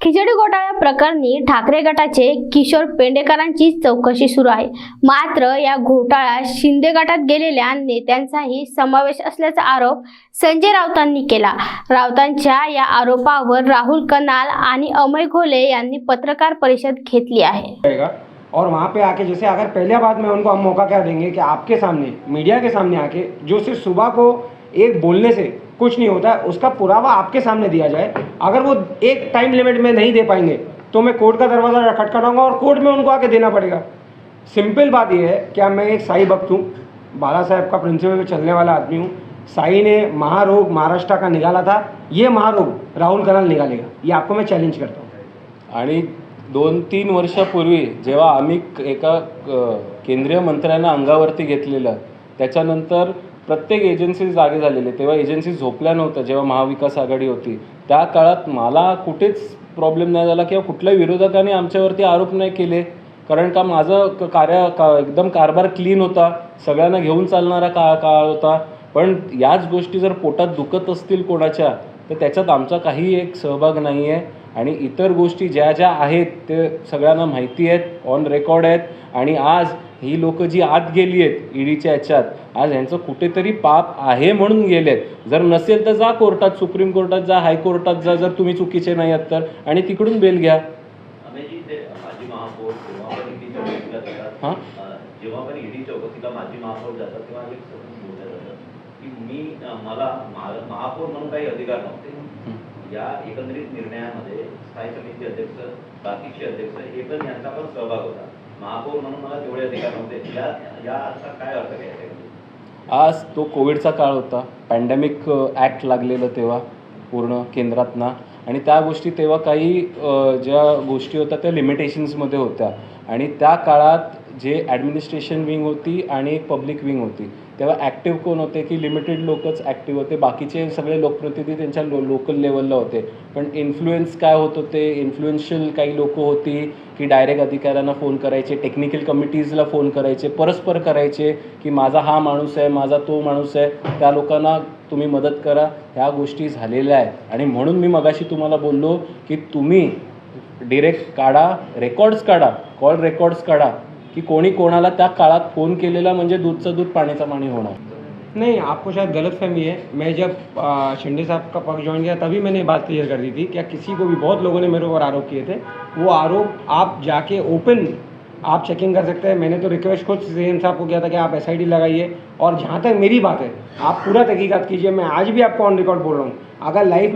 खिचडी घोटाळ्या प्रकरणी ठाकरे गटाचे किशोर पेंडेकरांची चौकशी सुरू आहे. मात्र या घोटाळ्यात शिंदे गटात गेलेल्या नेत्यांचाही समावेश असल्याचा आरोप संजय राऊतांनी केला. राऊतांच्या या आरोपावर राहुल कनाल आणि अमय घोले यांनी पत्रकार परिषद घेतली आहे. और वहाँ पे आके जैसे अगर पहले बात में उनको हम मौका क्या देंगे कि आपके सामने मीडिया के सामने आके जो सिर्फ सुबह को एक बोलने से कुछ नहीं होता है उसका पुरावा आपके सामने दिया जाए अगर वो एक टाइम लिमिट में नहीं दे पाएंगे तो मैं कोर्ट का दरवाज़ा खटखटाऊंगा और कोर्ट में उनको आके देना पड़ेगा। सिंपल बात यह है क्या मैं एक साई भक्त हूँ बाला साहेब का प्रिंसिपल में चलने वाला आदमी हूँ। साई ने महारोग महाराष्ट्र का निकाला था ये महारोग राहुल कनाल निकालेगा। ये आपको मैं चैलेंज करता हूँ। आणि दोन तीन वर्षापूर्वी जेव्हा आम्ही एका केंद्रीय मंत्र्यांना अंगावरती घेतलेलं त्याच्यानंतर प्रत्येक एजन्सी जागे झालेले तेव्हा एजन्सी झोपल्या नव्हत्या जेव्हा महाविकास आघाडी होती. त्या काळात मला कुठेच प्रॉब्लेम नाही झाला किंवा कुठल्याही विरोधकाने आमच्यावरती आरोप नाही केले. कारण का माझं क- कार्य का एकदम कारभार क्लीन होता. सगळ्यांना घेऊन चालणारा का काळ होता. पण याच गोष्टी जर पोटात दुखत असतील कोणाच्या तर त्याच्यात आमचा काही एक सहभाग नाही आहे आणि इतर गोष्टी ज्या ज्या आहेत ते सगळ्यांना माहिती आहेत ऑन रेकॉर्ड आहेत. आणि आज ही लोक जी आत गेली आहेत ईडीच्या ह्याच्यात आज यांचं कुठेतरी पाप आहे म्हणून गेलेत. जर नसेल तर जा कोर्टात सुप्रीम कोर्टात जा हायकोर्टात जा जर तुम्ही चुकीचे नाही आहात तर. आणि तिकडून बेल घ्या. जेव्हा पण ईडी चौकशीला जातात हां? अं, जेव्हा पण ईडी चौकशीला माजी महापौर जातात तेव्हा एक सतत बोललं जातं की मी मला महा- महापौर म्हणून काही अधिकार नव्हते. या एकंदरीत निर्णयामध्ये स्थायी समिती अध्यक्ष बाकीचे अध्यक्ष हे पण यांचा पण सहभाग होता. महापौर म्हणून मला तेवढे अधिकार नव्हते या याचा काय अर्थ घ्यायचा आज तो कोविडचा काळ होता. पॅन्डेमिक ॲक्ट लागलेलं तेव्हा पूर्ण केंद्रातना. आणि त्या गोष्टी तेव्हा काही ज्या गोष्टी होत्या त्या लिमिटेशन्समध्ये होत्या. आणि त्या काळात जे ॲडमिनिस्ट्रेशन विंग होती आणि पब्लिक विंग होती तेव्हा ॲक्टिव्ह कोण होते की लिमिटेड लोकच ॲक्टिव्ह होते. बाकीचे सगळे लोकप्रतिनिधी त्यांच्या लो लोकल लेवलला होते. पण इन्फ्लुएन्स काय होत होते? इन्फ्लुएन्शियल काही लोक होती की डायरेक्ट अधिकाऱ्यांना फोन करायचे टेक्निकल कमिटीजला फोन करायचे परस्पर करायचे की माझा हा माणूस आहे माझा तो माणूस आहे. त्या लोकांना तुम्ही मदत करा. ह्या गोष्टी झालेल्या आहेत. आणि म्हणून मी मगाशी तुम्हाला बोललो की तुम्ही डिरेक्ट काढा रेकॉर्ड्स काढा कॉल रेकॉर्ड्स काढा. की कोणी कोणाला त्या काळात फ़ोन केलेला म्हणजे दूधचं दूध पाण्याचं पाणी होणार? नहीं, आपको शायद गलत फहमी है। मैं जब शिंदे साहब का पक्ष ज्वाइन किया, तभी मैंने बात क्लियर कर दी थी क्या किसी को भी, बहुत लोगों ने मेरे ऊपर आरोप किए थे। वो आरोप आप जाके ओपन आप चेकिंग कर सकते हैं। मैंने तो रिक्वेस्ट खुद सी एम साहब को किया था कि आप एसआईडी लगाइए। और जहाँ तक मेरी बात है, आप पूरा तहकीकात कीजिए। मैं आज भी आपको ऑन रिकॉर्ड बोल रहा हूँ। अगर लाइफ